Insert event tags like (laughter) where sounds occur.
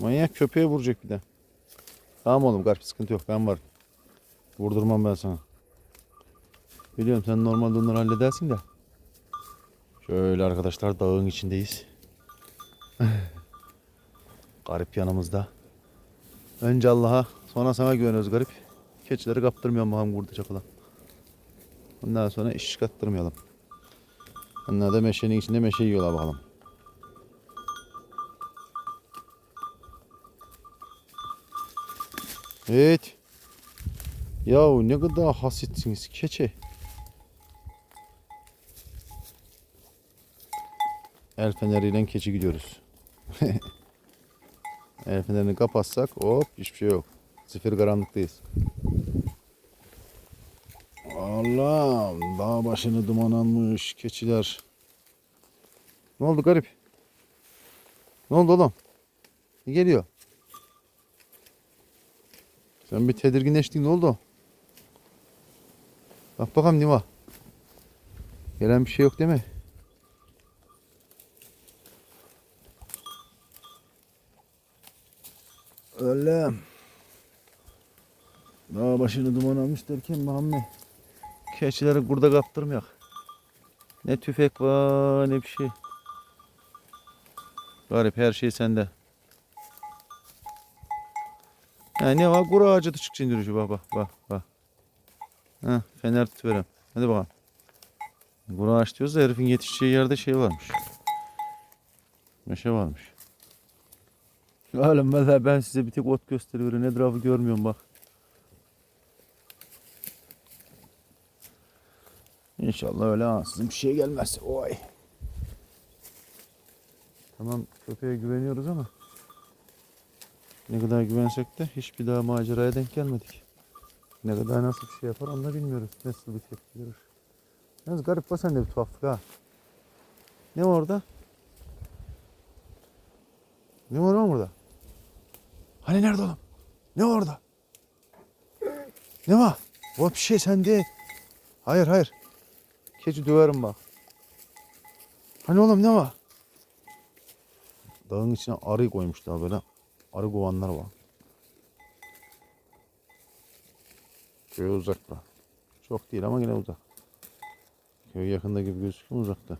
Manyak köpeğe vuracak bir de. Tamam oğlum garip sıkıntı yok ben varım. Vurdurmam ben sana. Biliyorum sen normalde onları halledersin de. Şöyle arkadaşlar dağın içindeyiz. (laughs) garip yanımızda. Önce Allah'a sonra sana güveniyoruz garip. Keçileri kaptırmayalım bakalım vurduracak olan. Ondan sonra iş çıkarttırmayalım. Onlar da meşenin içinde meşe yiyorlar bakalım. Evet. Yahu ne kadar hasitsiniz keçi. El feneriyle keçi gidiyoruz. (laughs) El fenerini kapatsak hop hiçbir şey yok. Sıfır karanlıktayız. Allah'ım dağ başını duman almış keçiler. Ne oldu garip? Ne oldu oğlum? Ne geliyor? Sen bir tedirginleştin ne oldu? Bak bakalım Niva. Gelen bir şey yok değil mi? Öyle. Dağ başını duman almış derken Muhammed. Keçileri burada kaptırmayak. Ne tüfek var ne bir şey. Garip her şey sende. Ha, ne var? Kuru ağacı da çık indirici bak bak bak bak. Ha, fener tutuverem. Hadi bakalım. Kuru ağaç diyoruz da herifin yetişeceği yerde şey varmış. Meşe varmış. Oğlum valla ben size bir tek ot gösteriyorum. Etrafı görmüyorum bak. İnşallah öyle ansızın bir şey gelmez. Oy. Tamam köpeğe güveniyoruz ama ne kadar güvensek de hiçbir daha maceraya denk gelmedik. Ne kadar nasıl bir şey yapar onu da bilmiyoruz. Nasıl bir tepki verir. Yalnız garip var sende bir tuhaflık ha. Ne var orada? Ne var lan burada? Hani nerede oğlum? Ne var orada? Ne var? O bir şey sende. Hayır hayır. Keçi döverim bak. Hani oğlum ne var? Dağın içine arı koymuşlar böyle. Arı kovanlar var. Köye uzakta. Çok değil ama yine uzak. Köy yakında gibi gözüküyor uzakta.